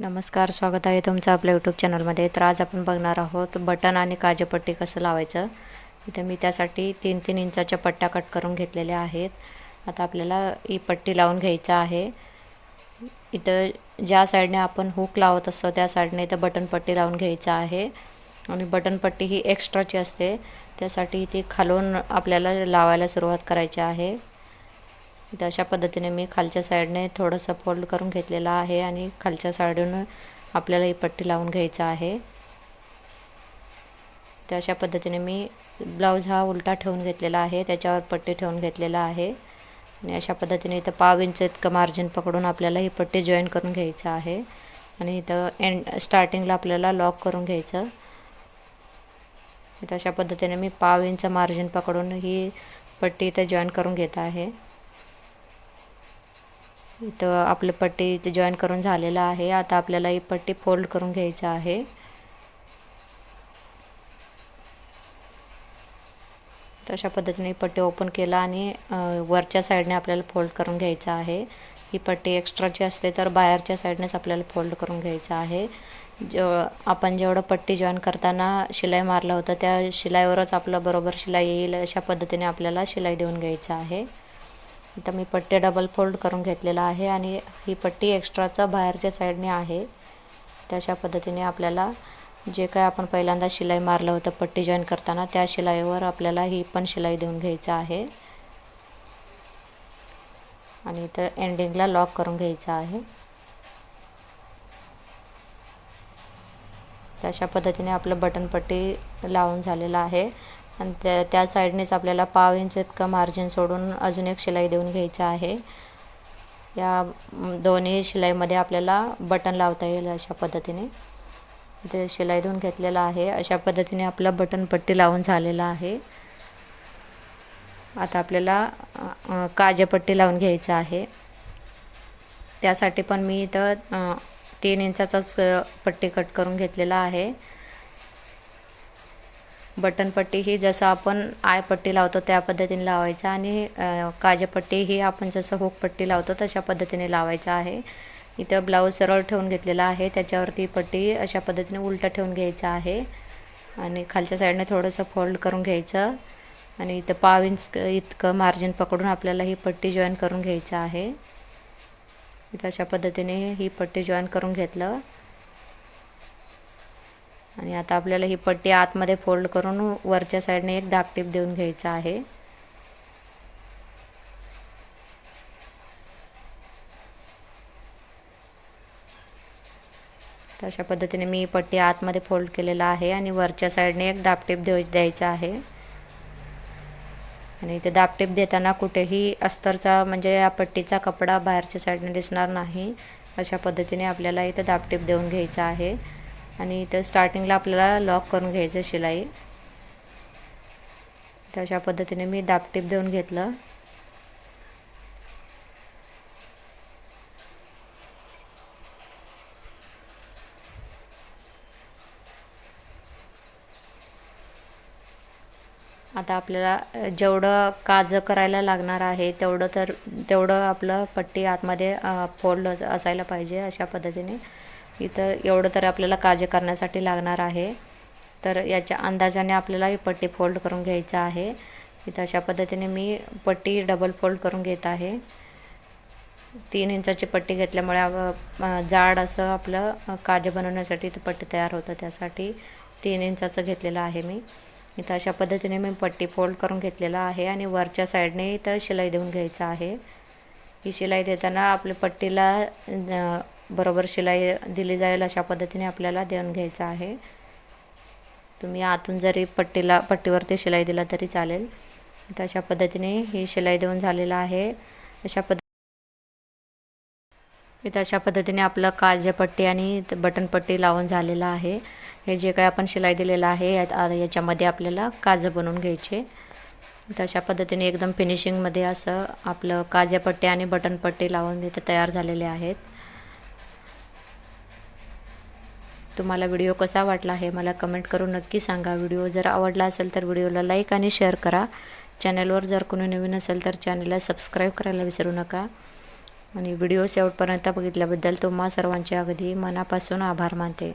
नमस्कार स्वागत आहे तुमचं आपल्या यूट्यूब चॅनलमध्ये तर आज आपण बघणार आहोत बटन आणि काजेपट्टी कसं लावायचं. इथं मी त्यासाठी तीन तीन इंचाच्या पट्ट्या कट करून घेतलेल्या आहेत. आता आपल्याला ही पट्टी लावून घ्यायचं आहे. इथं ज्या साईडने आपण हुक लावत असतो त्या साईडने इथं बटनपट्टी लावून घ्यायचं आहे. आणि बटनपट्टी ही एक्स्ट्राची असते. त्यासाठी ती खालून आपल्याला लावायला सुरुवात करायची आहे. तर अशा पद्धतीने मी खालच्या साईडने थोडंसं फोल्ड करून घेतलेलं आहे आणि खालच्या साईडून आपल्याला ही पट्टी लावून घ्यायचा आहे. तर अशा पद्धतीने मी ब्लाऊज हा उलटा ठेवून घेतलेला आहे त्याच्यावर पट्टी ठेवून घेतलेला आहे. आणि अशा पद्धतीने इथं पाव इंच इतकं मार्जिन पकडून आपल्याला ही पट्टी जॉईन करून घ्यायचं आहे. आणि इथं एंड स्टार्टिंगला आपल्याला लॉक करून घ्यायचं. इथं अशा पद्धतीने मी पाव इंच मार्जिन पकडून ही पट्टी इथं जॉईन करून घेत आहे. इथं आपलं पट्टी इथे जॉईन करून झालेलं आहे. आता आपल्याला ही पट्टी फोल्ड करून घ्यायचं आहे. तशा पद्धतीने पट्टी ओपन केला आणि वरच्या साईडने आपल्याला फोल्ड करून घ्यायचं आहे. ही पट्टी एक्स्ट्राची असते तर बाहेरच्या साईडनेच आपल्याला फोल्ड करून घ्यायचं आहे. जे आपण जेवढं पट्टी जॉईन करताना शिलाई मारलं होतं त्या शिलाईवरच आपलं बरोबर शिलाई येईल अशा पद्धतीने आपल्याला शिलाई देऊन घ्यायचं आहे. इथं मी पट्टी डबल फोल्ड करून घेतलेला आहे आणि ही पट्टी एक्स्ट्राचा बाहेरच्या साईडने आहे. तशा पद्धतीने आपल्याला जे काय आपण पहिल्यांदा शिलाई मारलं होतं पट्टी जॉईन करताना त्या शिलाईवर आपल्याला ही पण शिलाई देऊन घ्यायचं आहे. आणि इथं एंडिंगला लॉक करून घ्यायचं आहे. तशा पद्धतीने आपलं बटनपट्टी लावून झालेलं आहे. आणि त्या त्या साईडनेच आपल्याला पाव इंच इतकं मार्जिन सोडून अजून एक शिलाई देऊन घ्यायचं आहे. या दोन्ही शिलाईमध्ये आपल्याला बटन लावता येईल अशा पद्धतीने. ते शिलाई देऊन घेतलेलं आहे. अशा पद्धतीने आपलं बटनपट्टी लावून झालेलं आहे. आता आपल्याला काजेपट्टी लावून घ्यायचं आहे. त्यासाठी पण मी इथं तीन इंचाचाच पट्टी कट करून घेतलेला आहे. बटनपट्टी ही जसं आपण आयपट्टी लावतो त्या पद्धतीने लावायचं आणि काजेपट्टी ही आपण जसं हुकपट्टी लावतो तशा पद्धतीने लावायचं आहे. इथं ब्लाऊज सरळ ठेवून घेतलेला आहे त्याच्यावरती पट्टी अशा पद्धतीने उलटं ठेवून घ्यायचं आहे आणि खालच्या साईडने थोडंसं फोल्ड करून घ्यायचं आणि इथं पाव इंच इतकं मार्जिन पकडून आपल्याला ही पट्टी जॉईन करून घ्यायचं आहे. इथं अशा पद्धतीने ही पट्टी जॉईन करून घेतलं. आणि आता आपल्याला ही पट्टी आतमध्ये फोल्ड करून वरच्या साईडने एक दागटीप देऊन घ्यायचा आहे. तर अशा पद्धतीने मी पट्टी आतमध्ये फोल्ड केलेला आहे आणि वरच्या साईडने एक दाबटीप देऊ द्यायचा आहे. आणि इथे दाबटीप देताना कुठेही अस्तरचा म्हणजे या पट्टीचा कपडा बाहेरच्या साईडने दिसणार नाही. अशा पद्धतीने आपल्याला इथं दाबटीप देऊन घ्यायचा आहे. आणि इथं स्टार्टिंगला आपल्याला लॉक करून घ्यायचं शिलाई. तर अशा पद्धतीने मी दाबटीप देऊन घेतलं. आता आपल्याला जेवढं काजं करायला लागणार आहे तेवढं तर तेवढं आपलं पट्टी आतमध्ये फोल्ड असायला पाहिजे अशा पद्धतीने. इथं एवढं तर आपल्याला काजे करण्यासाठी लागणार आहे. तर याच्या अंदाजाने आपल्याला ही पट्टी फोल्ड करून घ्यायचं आहे. इथं अशा पद्धतीने मी पट्टी डबल फोल्ड करून घेत आहे. तीन इंचाची पट्टी घेतल्यामुळे जाड असं आपलं काजे बनवण्यासाठी इथं पट्टी तयार होतं. त्यासाठी तीन इंचाचं घेतलेलं आहे मी. इथं अशा पद्धतीने मी पट्टी फोल्ड करून घेतलेला आहे आणि वरच्या साईडने इथं शिलाई देऊन घ्यायचं आहे. ही शिलाई देताना आपल्या पट्टीला बरोबर शिलाई दिली जाईल अशा पद्धतीने आपल्याला देऊन घ्यायचं आहे. तुम्ही आतून जरी पट्टीला पट्टीवरती शिलाई दिला तरी चालेल. तर अशा पद्धतीने ही शिलाई देऊन झालेलं आहे. अशा पद्ध इथं अशा पद्धतीने आपलं काजपट्टी आणि बटनपट्टी लावून झालेलं आहे. हे जे काही आपण शिलाई दिलेलं आहे यात याच्यामध्ये आपल्याला काजं बनवून घ्यायचे. तर अशा पद्धतीने एकदम फिनिशिंगमध्ये असं आपलं काजेपट्टी आणि बटनपट्टी लावून इथे तयार झालेले आहेत. तुम्हाला व्हिडिओ कसा वाटला आहे मला कमेंट करून नक्की सांगा. व्हिडिओ जर आवडला असेल तर व्हिडिओला लाईक आणि शेअर करा. चॅनलवर जर कोणी नवीन असेल तर चॅनलला सबस्क्राईब करायला विसरू नका. आणि व्हिडिओ शेवटपर्यंत बघितल्याबद्दल तुम्हा सर्वांचे अगदी मनापासून आभार मानते.